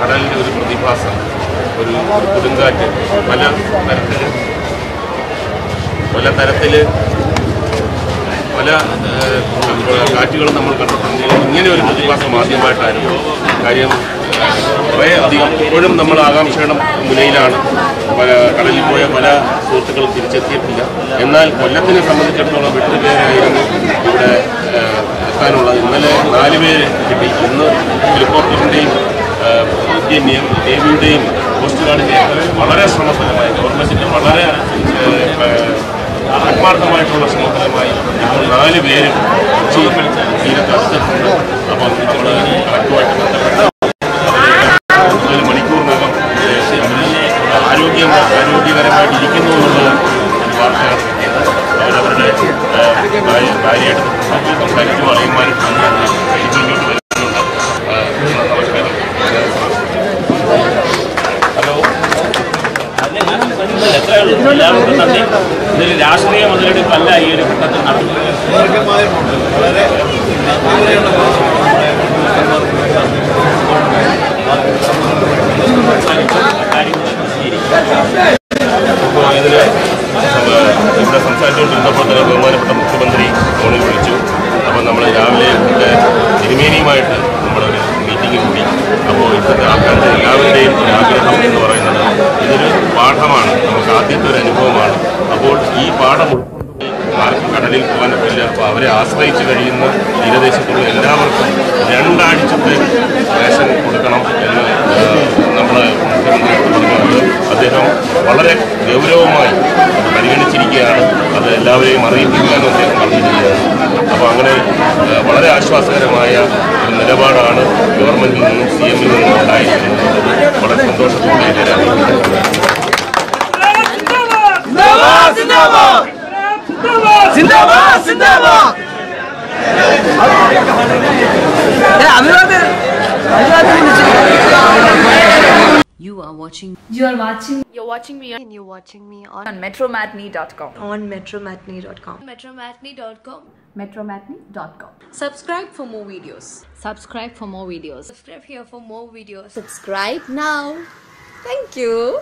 കടലിന്റെ ഒരു പ്രതിഭാസം ഒരു കൊടുങ്കാറ്റ് പല തരത്തിൽ പല തരത്തിൽ പല കാറ്റുകളും നമ്മൾ കണ്ടിട്ടുണ്ട്. ഇങ്ങനെ ഒരു പ്രതിഭാസം ആദ്യമായിട്ടായിരുന്നു കാര്യം കുറേ അധികം ഇപ്പോഴും നമ്മൾ ആകാംക്ഷയുടെ മുനയിലാണ് പല കടലിൽ പോയ പല സുഹൃത്തുക്കളും തിരിച്ചെത്തിയിട്ടില്ല. എന്നാൽ കൊല്ലത്തിനെ സംബന്ധിച്ചിടത്തോളം എട്ട് പേരായിരുന്നു ഇവിടെ എത്താനുള്ളത്. ഇന്നലെ നാല് പേര് കിട്ടി. ഇന്ന് ഹെലികോപ്റ്ററിന്റെയും ഇന്ത്യൻ നേ- നേവിയുടെയും കോസ്റ്റ് ഗാർഡിന്റെയും വളരെ ശ്രമഫലമായി ഗവൺമെന്റിന്റെ വളരെ ആത്മാർത്ഥമായിട്ടുള്ള ശ്രമഫലമായി ഇപ്പോൾ നാല് പേരും കൊച്ചിയിൽ തീരത്ത് അടുത്തിട്ടുണ്ട് അപ്പം നമ്മൾ കണക്കുമായിട്ട് ബന്ധപ്പെട്ട് ഒരു മണിക്കൂറിനകം ആരോഗ്യം ആരോഗ്യകരമായിട്ടിരിക്കുന്നു എന്നുള്ളത് എല്ലാവർക്കും നന്ദി. ഇതിൽ രാഷ്ട്രീയ മുതലെടുപ്പല്ല ഈ ഒരു ഘട്ടത്തിൽ നടത്തുന്നത് അപ്പോൾ ഇതിന് ഇവിടെ സംസാരിച്ചുകൊണ്ടിരുന്നപ്പോൾ തന്നെ ബഹുമാനപ്പെട്ട മുഖ്യമന്ത്രി ഫോണിൽ ആദ്യത്തെ ഒരു അനുഭവമാണ്. അപ്പോൾ ഈ പാഠം ആർക്കും കടലിൽ പോകാൻ പറ്റില്ല. അപ്പോൾ അവരെ ആശ്രയിച്ച് കഴിയുന്ന തീരദേശത്തുള്ള എല്ലാവർക്കും രണ്ടാഴ്ചത്തെ റേഷൻ കൊടുക്കണം എന്ന് നമ്മൾ മുഖ്യമന്ത്രി പറഞ്ഞത് അദ്ദേഹം വളരെ ഗൗരവമായി പരിഗണിച്ചിരിക്കുകയാണ്. അത് എല്ലാവരെയും അറിയിപ്പിക്കാനും അദ്ദേഹം പറഞ്ഞിരിക്കുകയാണ്. അപ്പോൾ അങ്ങനെ വളരെ ആശ്വാസകരമായ ഒരു നിലപാടാണ് ഗവൺമെന്റിൽ നിന്നും സി എമ്മിൽ നിന്നും ഉണ്ടായിരിക്കുന്നത്. വളരെ സന്തോഷത്തോടെ ഞാൻ You are watching You are watching You're watching me and you're watching me on on metromatney.com. on metromatney.com. Metromatney.com. Metromatney.com. Subscribe for more videos. subscribe for more videos. Subscribe here for more videos. subscribe now. Thank you.